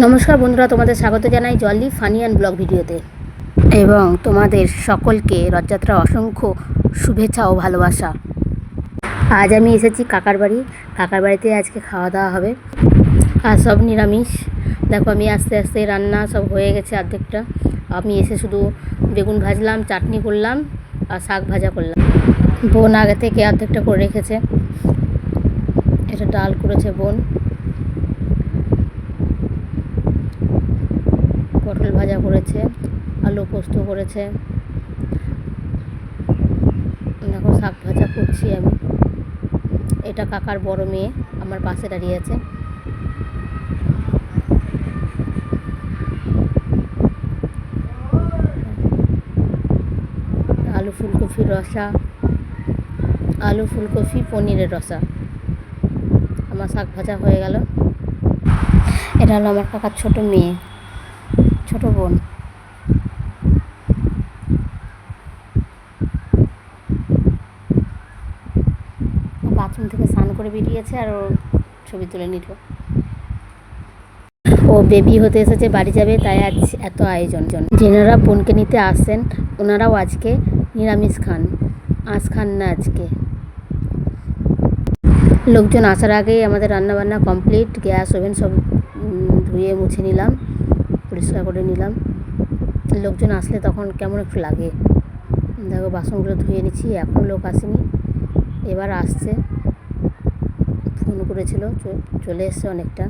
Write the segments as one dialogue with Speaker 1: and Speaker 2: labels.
Speaker 1: নমস্কার বন্ধুরা, তোমাদের স্বাগত জানাই জলি ফানি অ্যান্ড ব্লগ ভিডিওতে। এবং তোমাদের সকলকে রথযাত্রা অসংখ্য শুভেচ্ছা ও ভালোবাসা। আজ আমি এসেছি কাকার বাড়ি। কাকার বাড়িতে আজকে খাওয়া দাওয়া হবে। আর সব নিরামিষ। দেখো, আমি আস্তে আস্তে রান্না সব হয়ে গেছে অর্ধেকটা। আমি এসে শুধু বেগুন ভাজলাম, চাটনি করলাম, আর শাক ভাজা করলাম। বোন আগে থেকে অর্ধেকটা করে রেখেছে। এটা ডাল করেছে বোন। পটল ভাজা করেছে, আলু পোস্ত করেছে। দেখো, শাক ভাজা করছি আমি। এটা কাকার বড় মেয়ে, আমার পাশে দাঁড়িয়ে আছে। আলু ফুলকপির রসা, আলু ফুলকপি পনিরের রসা। আমার শাক ভাজা হয়ে গেল। এটা হলো আমার কাকার ছোট মেয়ে, ছোট বোন। বাথরুম থেকে স্নান করে বেরিয়েছে আর ও ছবি তুলে নিল। ও বেবি হতে এসেছে, বাড়ি যাবে, তাই আজ এত আয়োজন যেনারা বোনকে নিতে আসেন ওনারাও আজকে নিরামিষ খান। আঁশ খান না আজকে। লোকজন আসার আগেই আমাদের রান্নাবান্না কমপ্লিট, গ্যাস, ওভেন সব ধুয়ে মুছে নিলাম, পরিষ্কার করে নিলাম। লোকজন আসলে তখন কেমন একটু লাগে। দেখো বাসনগুলো ধুয়ে নিচ্ছি, এখন লোক আসেনি। এবার আসছে। ফোন করেছিল চলে এসছে অনেকটা।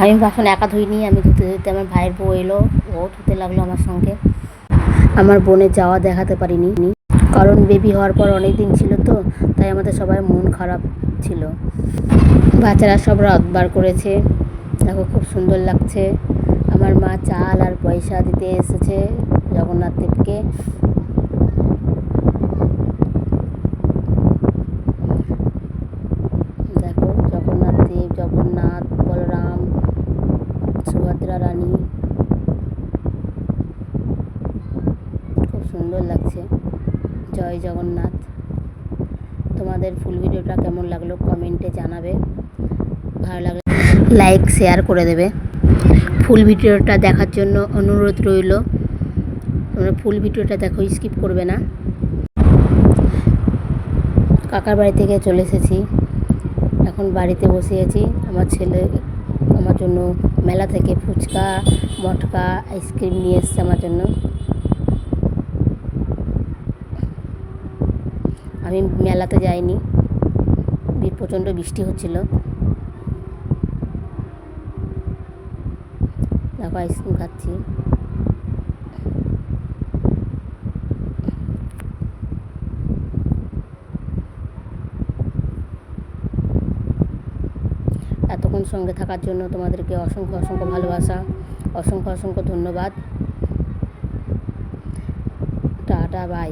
Speaker 1: আমি বাসন একা ধুইনি, আমি ধুতে ধুতে আমার ভাইয়ের বউ এলো, ও ধুতে লাগল আমার সঙ্গে। আমার বোনের যাওয়া দেখাতে পারিনি। কারণ বেবি হওয়ার পর অনেক দিন ছিল তো, তাই আমাদের সবাই মন খারাপ ছিল। বাচ্চারা সব রাত বার করেছে। দেখো খুব সুন্দর লাগছে। আমার মা চাল আর পয়সা দিতে এসেছে জগন্নাথ দেবকে। দেখো জগন্নাথ দেব, জগন্নাথ, বলরাম, সুভদ্রা রানী। খুব সুন্দর লাগছে। জয় জগন্নাথ। তোমাদের ফুল ভিডিওটা কেমন লাগল কমেন্টে জানাবে। ভালো লাগলে লাইক, শেয়ার করে দেবে। ফুল ভিডিওটা দেখার জন্য অনুরোধ রইল। তোমরা ফুল ভিডিওটা দেখো, স্কিপ করবে না। কাকার বাড়ি থেকে চলে এসেছি। এখন বাড়িতে বসে আছি। আমার ছেলে আমার জন্য মেলা থেকে ফুচকা, মটকা আইসক্রিম নিয়ে এসছে আমার জন্য। আমি মেলাতে যাইনি। প্রচণ্ড বৃষ্টি হচ্ছিল। দেখো আইসক্রিম খাচ্ছি। এতক্ষণ সঙ্গে থাকার জন্য তোমাদেরকে অসংখ্য অসংখ্য ভালোবাসা, অসংখ্য অসংখ্য ধন্যবাদ। Tata bye